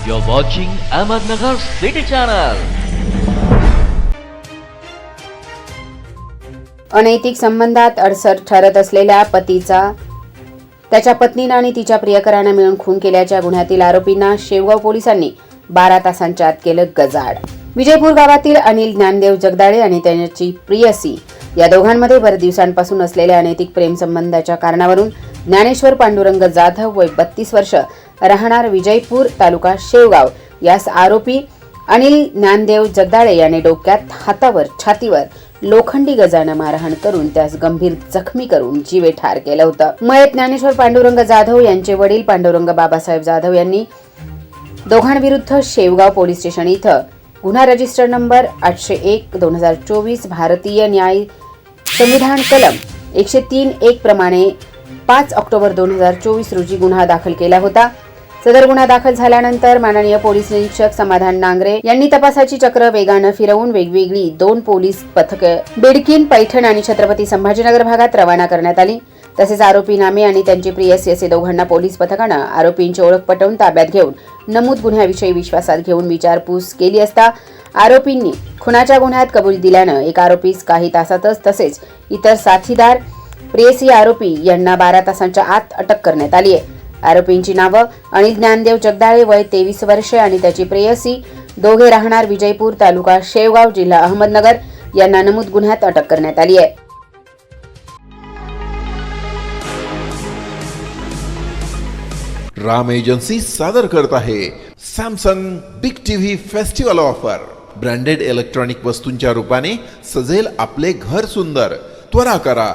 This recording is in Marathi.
You're watching Ahmednagar City Channel. अनैतिक संबंधात अडसर ठरत असलेल्या पतीचा त्याच्या पत्नीनं आणि तिच्या प्रियकरानं मिळून खून केल्याच्या गुन्ह्यातील आरोपींना शेवगाव पोलिसांनी बारा तासांच्या आत केलं गजाड विजयपूर गावातील अनिल ज्ञानदेव जगदाळे आणि त्याची प्रियसी या दोघांमध्ये भर दिवसांपासून असलेल्या अनैतिक प्रेमसंबंधाच्या कारणावरून ज्ञानेश्वर पांडुरंग जाधव वय बत्तीस वर्ष राहणार विजयपूर तालुका शेवगाव. यास आरोपी अनिल ज्ञानदेव जगदाळे याने डोक्यात हातावर छातीवर लोखंडी गजानं मारहाण करून त्यास गंभीर जखमी करून जीवे ठार केलं होतं. मयत ज्ञानेश्वर पांडुरंग जाधव यांचे वडील पांडुरंग बाबासाहेब जाधव यांनी दोघांविरुद्ध शेवगाव पोलीस स्टेशन इथं गुन्हा रजिस्टर नंबर आठशे एक दोन हजार चोवीस भारतीय न्याय संविधान कलम एकशे तीन एक प्रमाणे पाच ऑक्टोबर दोन हजार चोवीस रोजी गुन्हा दाखल केला होता. सदर गुन्हा दाखल झाल्यानंतर माननीय पोलीस निरीक्षक समाधान नांगरे यांनी तपासाची चक्र वेगानं फिरवून वेगवेगळी दोन पोलीस पथके बिडकीन पैठण आणि छत्रपती संभाजीनगर भागात रवाना करण्यात आली. तसेच आरोपी नामे आणि त्यांचे प्रियसी असे दोघांना पोलीस पथकानं आरोपींची ओळख पटवून ताब्यात घेऊन नमूद गुन्ह्याविषयी विश्वासात घेऊन विचारपूस केली असता आरोपींनी खुनाच्या गुन्ह्यात कबूल दिल्यानं एक आरोपीस काही तासातच तसेच इतर साथीदार प्रेयसी आरोपी यांना बारा तासांच्या आत अटक करण्यात आली आहे आरोपींची नावं अनिल ज्ञानदेव जगदाळे वय तेवीस वर्षे आणि त्याची प्रेयसी. दोघे राहणार विजयपूर तालुका शेवगाव जिल्हा अहमदनगर. यांना नमूद गुन्ह्यात अटक करण्यात आली आहे. राम एजन्सी सादर करत आहे. Samsung big TV festival offer. Branded electronic वस्तूंच्या रूपाने सजेल आपले घर सुंदर. त्वरा करा.